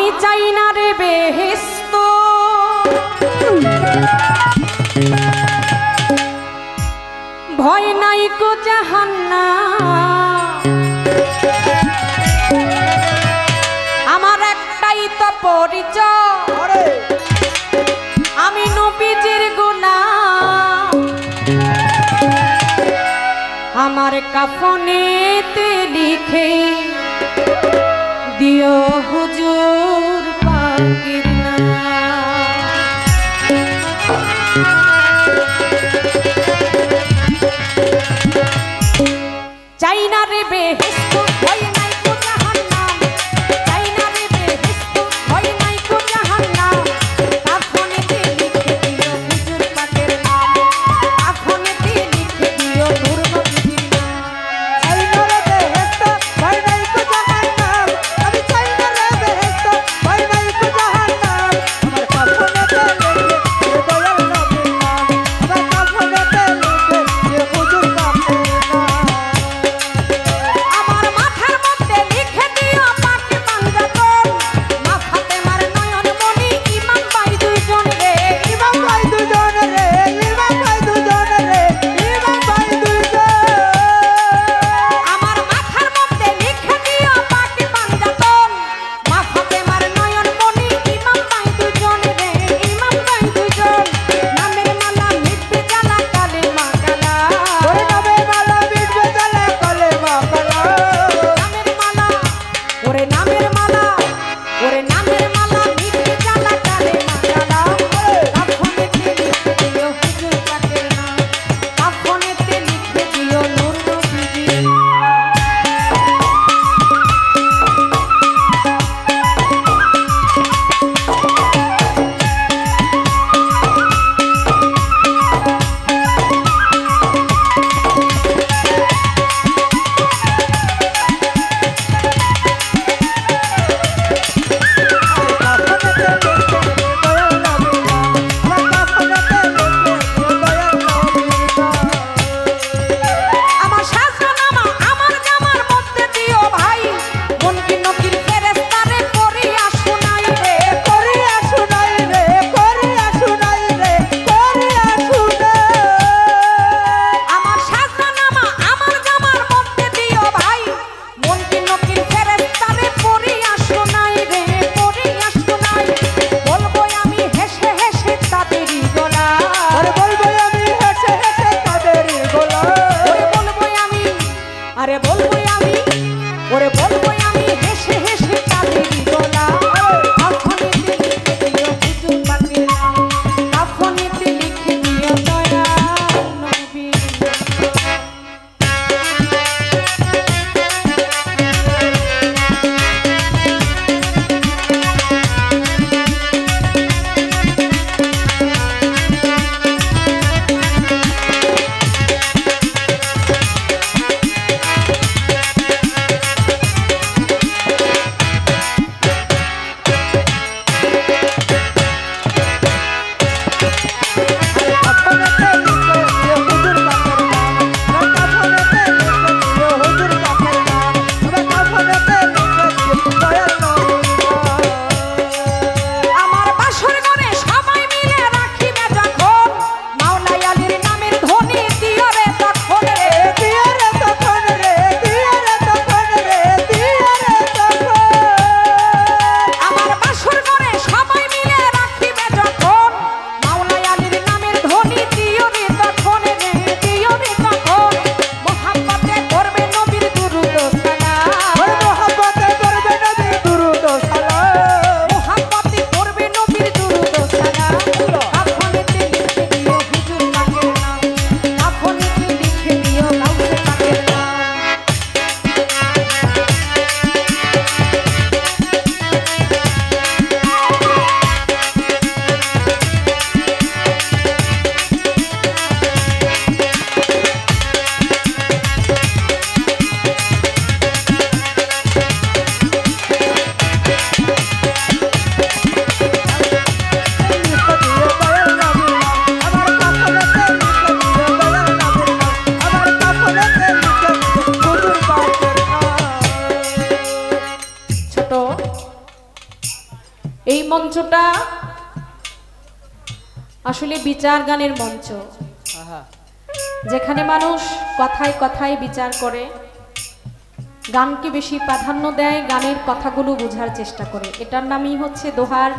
আমি চাই না রে বেহেস্ত ভয় নাই কো জাহান্না আমার একটাই তো পরিচয়। আমি নবীজির গোলাম। আমার কাফনেতে লিখে দিও হুজুর। পাকের নাম চাই রে বেহেস্ত আসলে বিচার গানের মঞ্চ। যেখানে মানুষ কথায় কথায় বিচার করে গানকে বেশি প্রাধান্য দেয় গানের কথাগুলো বোঝার চেষ্টা করে। এটার নামই হচ্ছে দোহার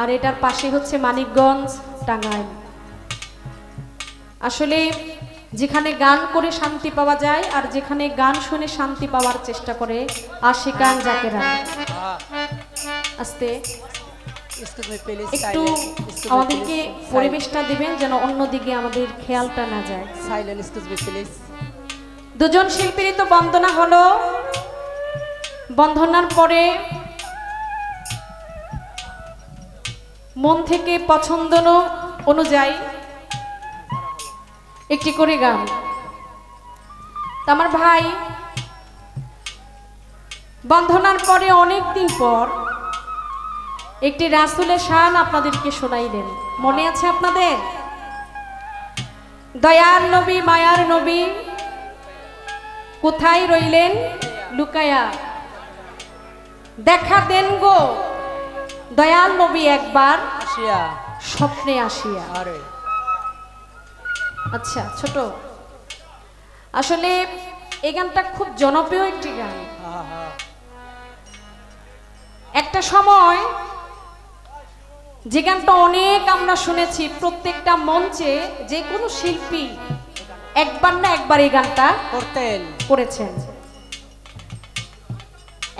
আর এটার পাশে হচ্ছে মানিকগঞ্জ টাঙ্গাইল। আসলে যেখানে গান করে শান্তি পাওয়া যায় আর যেখানে গান শুনে শান্তি পাওয়ার চেষ্টা করে আশিকান জাকেরা আস্তে। একটু আমাদেরকে পরিবেশটা দিবেন যেন অন্যদিকে আমাদের খেয়ালটা না যায়। সাইলেন্ট এক্সকিউজ মি প্লিজ দুজন শিল্পীরই তো বন্দনা হলো। বন্ধনার পরে মন থেকে পছন্দ অনুযায়ী একটি করে গান। আমার ভাই বন্ধনার পরে অনেক দিন পর একটি রাসুলের শান আপনাদেরকে শোনাইলেন মনে আছে আপনাদের? দয়ার নবী মায়ার নবী কোথায় রইলেন? লুকায়া। দেখা দেন গো দয়াল নবী একবার আসিয়া। স্বপ্নে আসিয়া। আরে। আচ্ছা ছোট। আসলে এই গানটা খুব জনপ্রিয় একটি গান। একটা সময় যে গানটা অনেক আমরা শুনেছি প্রত্যেকটা মঞ্চে যে কোনো শিল্পী একবার না একবার এই গানটা করতেন। করেছেন।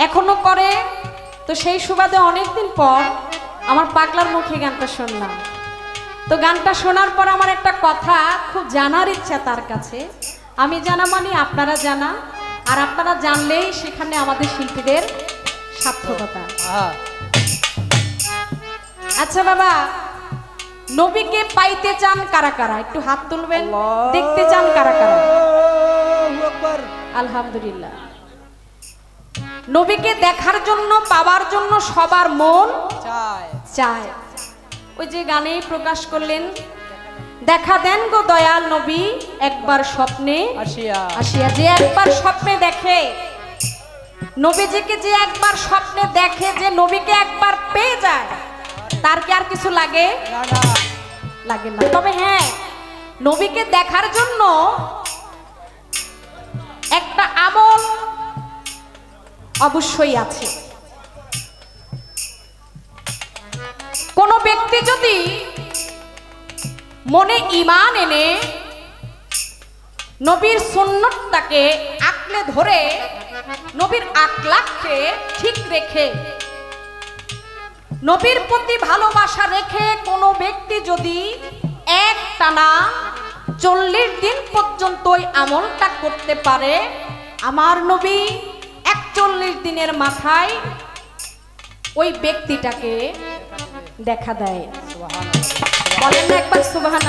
এখনও করে তো সেই সুবাদে অনেকদিন পর আমার পাগলার মুখে গানটা শুনলাম। তো গানটা শোনার পর আমার একটা কথা খুব জানার ইচ্ছা তার কাছে। আমি জানা মানে আপনারা জানা আর আপনারা জানলেই সেখানে আমাদের শিল্পীদের সার্থকতা। আচ্ছা বাবা নবীকে পাইতে চান কারা কারা? একটু হাত তুলবেন দেখতে চান কারা কারা? আলহামদুলিল্লাহ। নবীকে দেখার জন্য পাওয়ার জন্য সবার মন চায়। চায়। ওই যে গানে প্রকাশ করলেন দেখা দেন গো দয়াল নবী একবার স্বপ্নে আসিয়া। আসিয়া যে একবার স্বপ্নে দেখে। নবীজিকে যে একবার স্বপ্নে দেখে যে নবীকে একবার পেয়ে যায়। তার কি আর কিছু লাগে? লাগে না। তবে হ্যাঁ নবীকে দেখার জন্য একটা আমল অবশ্যই আছে। কোন ব্যক্তি যদি মনে ইমান এনে নবীর সুন্নতটাকে আঁকলে ধরে নবীর আকলাককে ঠিক রেখে নবীর প্রতি ভালোবাসা রেখে কোনো ব্যক্তি যদি এক টানা চল্লিশ দিন পর্যন্ত ওই আমলটা করতে পারে আমার নবী একচল্লিশ দিনের মাথায় ওই ব্যক্তিটাকে দেখা দেয়। বলেন না একবার সুবাহান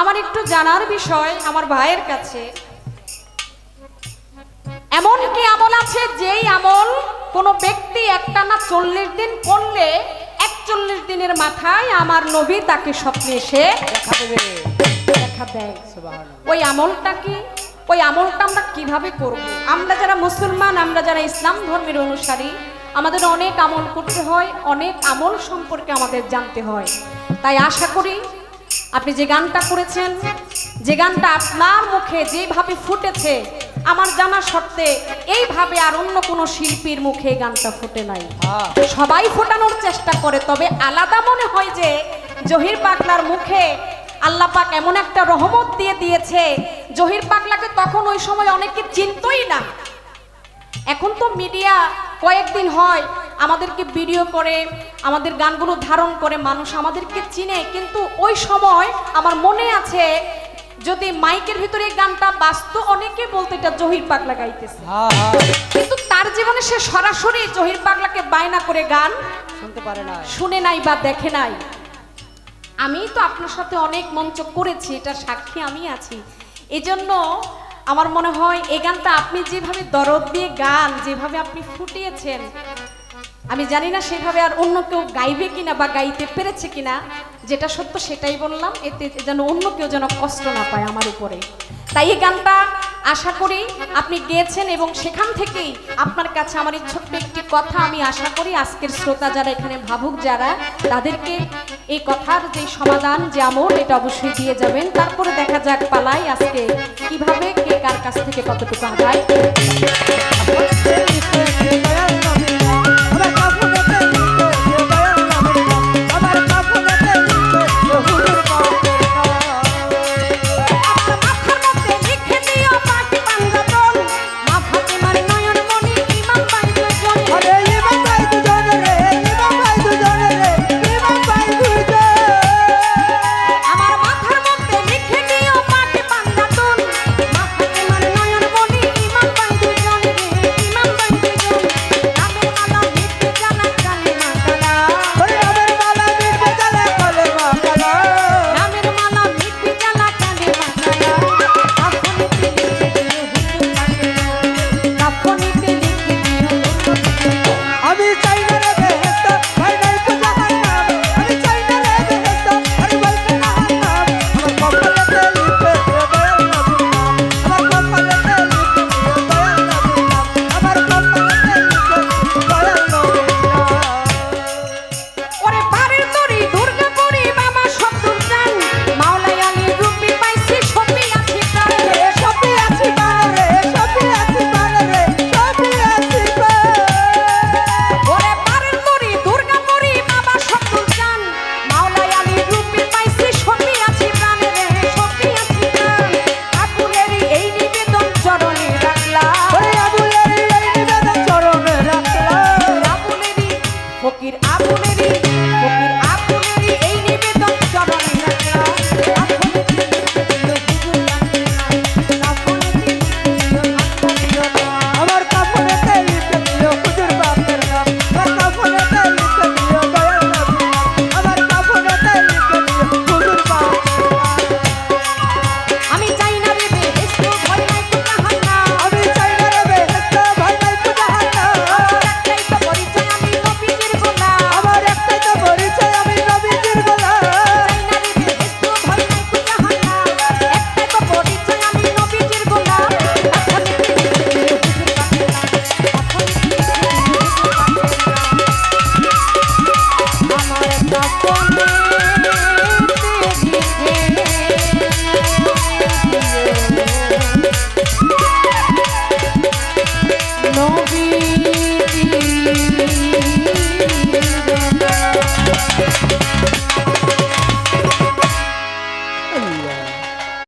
আমার একটু জানার বিষয় আমার ভাইয়ের কাছে। এমন কি আমল আছে, যেই আমল কোনো ব্যক্তি একটা না চল্লিশ দিন করলে, একচল্লিশ দিনের মাথায় আমার নবী তাকে স্বপ্নে এসে ওই আমলটা কি? ওই আমলটা আমরা কীভাবে করব? আমরা যারা মুসলমান, আমরা যারা ইসলাম ধর্মের অনুসারী, আমাদের অনেক আমল করতে হয়, অনেক আমল সম্পর্কে আমাদের জানতে হয়। তাই আশা করি আপনি যে গানটা করেছেন, যে গানটা আপনার মুখে যেভাবে ফুটেছে আমার জানা সত্ত্বে এইভাবে আর অন্য কোনো শিল্পীর মুখে গানটা ফুটে নাই। হ্যাঁ। সবাই ফোটানোর চেষ্টা করে তবে আলাদা মনে হয় যে জহির পাগলার মুখে আল্লাহ পাক এমন একটা রহমত দিয়ে দিয়েছে। জহির পাগলাকে তখন ওই সময় অনেকে চিনতই না। এখন তো মিডিয়া কয়েকদিন হয় আমাদেরকে ভিডিও করে আমাদের গানগুলো ধারণ করে মানুষ আমাদেরকে চিনে কিন্তু ওই সময় আমার মনে আছে যদি মাইকের ভিতরে এই গানটা বাজতো অনেকে বলতো এটা জহির পাগলা গাইতেছে। কিন্তু তার জীবনে সে সরাসরি জহির পাগলাকে বায়না করে গান শুনতে পারে না শুনে নাই বা দেখে নাই। আমি তো আপনার সাথে অনেক মঞ্চ করেছি এটা সাক্ষী আমি আছি। এজন্য আমার মনে হয় এই গানটা আপনি যেভাবে দরদ দিয়ে গান যেভাবে আপনি ফুটিয়েছেন আমি জানি না সেভাবে আর অন্য কেউ গাইবে কিনা বা গাইতে পেরেছে কিনা, যেটা সত্য সেটাই বললাম, এতে যেন অন্য কেউ যেন কষ্ট না পায় আমার উপরে। তাই এই গানটা আশা করি আপনি গেয়েছেন এবং সেখান থেকেই আপনার কাছে আমার এই ছোট্ট একটি কথা আমি আশা করি আজকের শ্রোতা যারা এখানে ভাবুক যারা, তাদেরকে এই কথার যে সমাধান, যে আমল, এটা অবশ্যই দিয়ে যাবেন। তারপরে দেখা যাক পালাই আজকে কীভাবে কে কার কাছ থেকে কতটুকু আদায়।